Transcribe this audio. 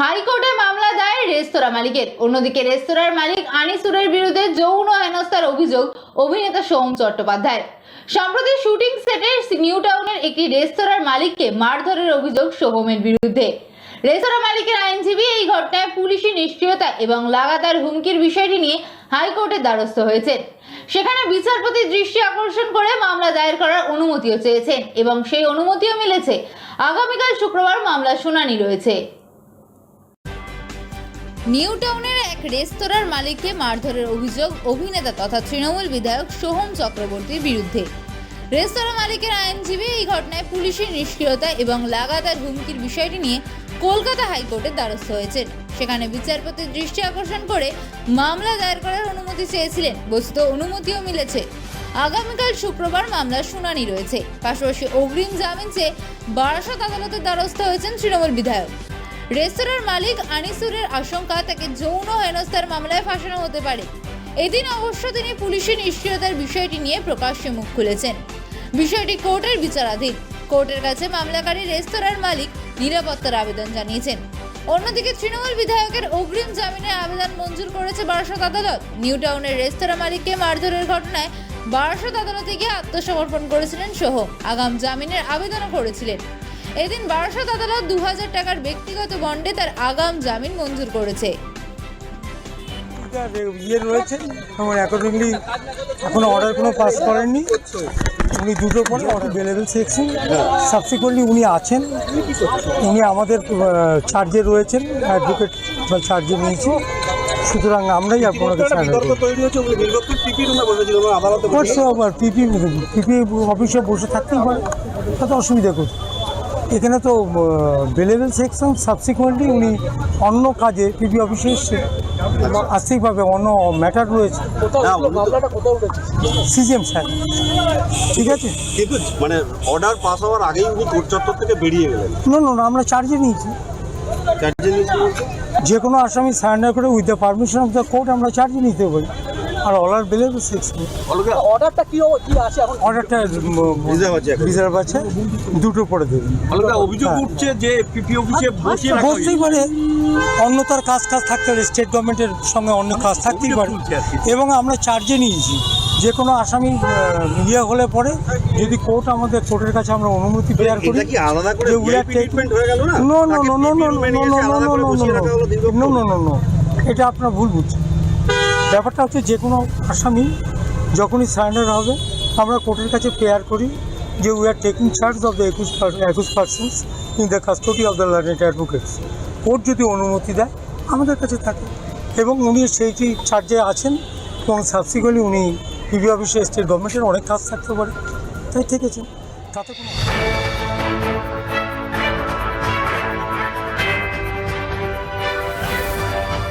হাইকোর্টে মামলা দায়ের রেস্তোরাঁ মালিকের। অন্যদিকে রেস্তোরাঁর মালিক আনিসুরের বিরুদ্ধে যৌন হেনস্থার অভিযোগ অভিনেতা সোম চট্টোপাধ্যায় সম্প্রতি শুটিং সেটের নিউ টাউনের একটি রেস্তোরাঁর মালিককে মারধরের অভিযোগ সোহমের বিরুদ্ধে। রেস্তোরাঁ মালিকের আইনজীবী এই ঘটনায় পুলিশি নিষ্ক্রিয়তা এবং লাগাতার হুমকির বিষয়টি নিয়ে হাইকোর্টের দ্বারস্থ হয়েছেন। সেখানে বিচারপতি দৃষ্টি আকর্ষণ করে মামলা দায়ের করার অনুমতিও চেয়েছেন এবং সেই অনুমতিও মিলেছে। আগামীকাল শুক্রবার মামলা শুনানি রয়েছে। নিউ টাউনের এক রেস্তোরাঁর মালিককে মারধরের অভিযোগ অভিনেতা তথা তৃণমূল বিধায়ক সোহম চক্রবর্তীর বিরুদ্ধে। রেস্তোরাঁ মালিকের আইনজীবী এই ঘটনায় পুলিশের নিষ্ক্রিয়তা এবং লাগাতার হুমকির বিষয়টি নিয়ে কলকাতা হাইকোর্টের দ্বারস্থ হয়েছেন। সেখানে বিচারপতির দৃষ্টি আকর্ষণ করে মামলা দায়ের করার অনুমতি চেয়েছিলেন। বস্তুত অনুমতিও মিলেছে। আগামীকাল শুক্রবার মামলার শুনানি রয়েছে। পাশাপাশি অগ্রিম জামিন চেয়ে বারাসত আদালতের দ্বারস্থ হয়েছেন তৃণমূল বিধায়ক। রেস্তোরাঁর মালিক আনিসুরের আশঙ্কা, তাকে যৌন হেনস্থার মামলায় ফাঁসানো হতে পারে। এদিন অবশ্য তিনি পুলিশের নিষ্ক্রিয়তার বিষয়টি নিয়ে প্রকাশ্যে মুখ খুলেছেন। বিষয়টি কোর্টের বিচারাধীন। কোর্টের কাছে মামলাকারী রেস্তোরাঁর মালিক নিরাপত্তার আবেদন জানিয়েছেন। অন্যদিকে তৃণমূল বিধায়কের অগ্রিম জামিনের আবেদন মঞ্জুর করেছে বারাসত আদালত নিউ টাউনের রেস্তোরাঁ মালিককে মারধরের ঘটনায় বারাসত আদালতে গিয়ে আত্মসমর্পণ করেছিলেন সোহম আগাম জামিনের আবেদনও করেছিলেন। এদিন বারাসত আদালত দু হাজার টাকার ব্যক্তিগত বন্ডে তার আগাম জামিন মঞ্জুর করেছে। ইয়ে রয়েছে আমার অ্যাকর্ডিংলি এখনও অর্ডার কোনো পাস করেননি। উনি দুটো পরে অর্ডার বেলেবেল সেকশন সাবসিকুয়েন্টলি উনি আছেন। উনি আমাদের চার্জে রয়েছেন অ্যাডভোকেট বা চার্জে নিয়েছি সুতরাং আমরাই আবার পিপি পিপি অফিসে বসে থাকতেই পারে তাতে অসুবিধা কোথায়? এখানে তো বেলেবেল সেকশন সাবসিকুয়েন্টলি উনি অন্য কাজে পিপি অফিসে এসছে। আসতেই পারবে অন্য ম্যাটার রয়েছে। CGM sir. ঠিক আছে? কিন্তু মানে অর্ডার পাস হওয়ার আগেই উনি কোর্ট চত্বর থেকে বেরিয়ে গেলেন। না না আমরা চার্জে নিয়েছি? যে কোনো আসামি সারেন্ডার করে with the permission of the court আমরা চার্জে নিতে পারি। আর অলার বেলেবেল সেকশন অর্ডারটা কি কি আছে এখন অর্ডারটা Reserve আছে রিজার্ভ আছে দুটো পরে দেবেন অলকা অভিযোগ হ্যাঁ। উঠছে যে পিপি অফিসে রাখা বসতেই পারে অন্য তার কাজ কাজ থাকতে পারে স্টেট গভর্নমেন্টের সঙ্গে অন্য কাজ থাকতেই পারে এবং আমরা চার্জে নিয়েছি যে কোনো আসামি ইয়ে হলে পরে যদি কোর্ট আমাদের কোর্টের কাছে আমরা অনুমতি বেয়ার করি এটা কি আলাদা করে যে হয়ে গেল না? আলাদা no, করে no, বসিয়ে no, রাখা হলো দীর্ঘক্ষণ? no, no, no, no. এটা আপনার ভুল বুঝছেন ব্যাপারটা হচ্ছে যে কোনো আসামি যখনই সারেন্ডার হবে, আমরা কোর্টের কাছে প্রেয়ার করি যে we are taking charge of the একুশ একুশ persons in the custody of the learned advocates court যদি অনুমতি দেয়, আমাদের কাছে থাকে। এবং উনি সেইটি চার্জে আছেন এবং সাবসিকুয়েন্টলি উনি পিবি অফিসে স্টেট গভর্নমেন্টের অনেক কাজ থাকতে পারে। তাই আছে। তাতে কোনো